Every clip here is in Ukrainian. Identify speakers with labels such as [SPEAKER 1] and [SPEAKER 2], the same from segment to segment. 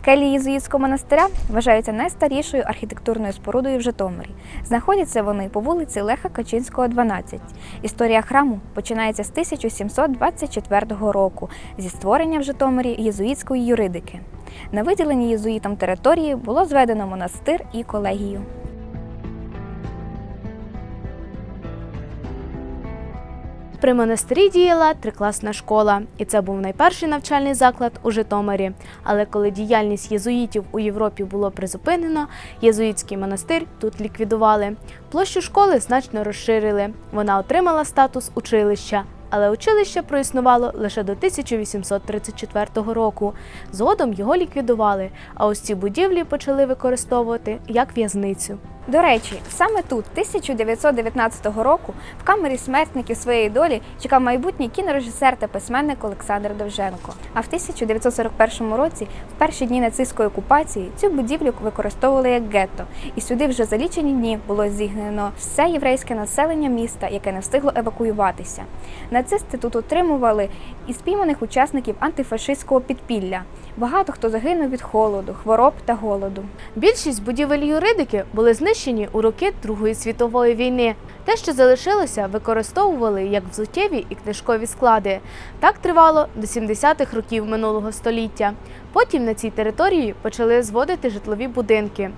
[SPEAKER 1] Келії єзуїтського монастиря вважаються найстарішою архітектурною спорудою в Житомирі. Знаходяться вони по вулиці Леха Качинського, 12. Історія храму починається з 1724 року зі створення в Житомирі єзуїтської юридики. На виділеній єзуїтам території було зведено монастир і колегію.
[SPEAKER 2] При монастирі діяла трикласна школа, і це був найперший навчальний заклад у Житомирі. Але коли діяльність єзуїтів у Європі було призупинено, єзуїтський монастир тут ліквідували. Площу школи значно розширили. Вона отримала статус училища. Але училище проіснувало лише до 1834 року. Згодом його ліквідували, а ось ці будівлі почали використовувати як в'язницю.
[SPEAKER 1] До речі, саме тут, 1919 року, в камері смертників своєї долі чекав майбутній кінорежисер та письменник Олександр Довженко. А в 1941 році, в перші дні нацистської окупації, цю будівлю використовували як гетто, і сюди вже за лічені дні було зігнено все єврейське населення міста, яке не встигло евакуюватися. Нацисти тут утримували і спійманих учасників антифашистського підпілля. Багато хто загинув від холоду, хвороб та голоду.
[SPEAKER 2] Більшість будівель юридики були знищені у роки Другої світової війни. Те, що залишилося, використовували як взуттєві і книжкові склади. Так тривало до 70-х років минулого століття. Потім на цій території почали зводити житлові будинки.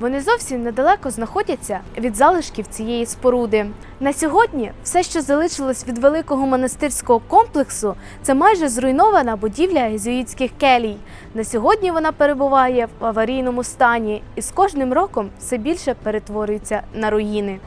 [SPEAKER 2] Вони зовсім недалеко знаходяться від залишків цієї споруди. На сьогодні все, що залишилось від великого монастирського комплексу, це майже зруйнована будівля єзуїтських келій. На сьогодні вона перебуває в аварійному стані і з кожним роком все більше перетворюється на руїни.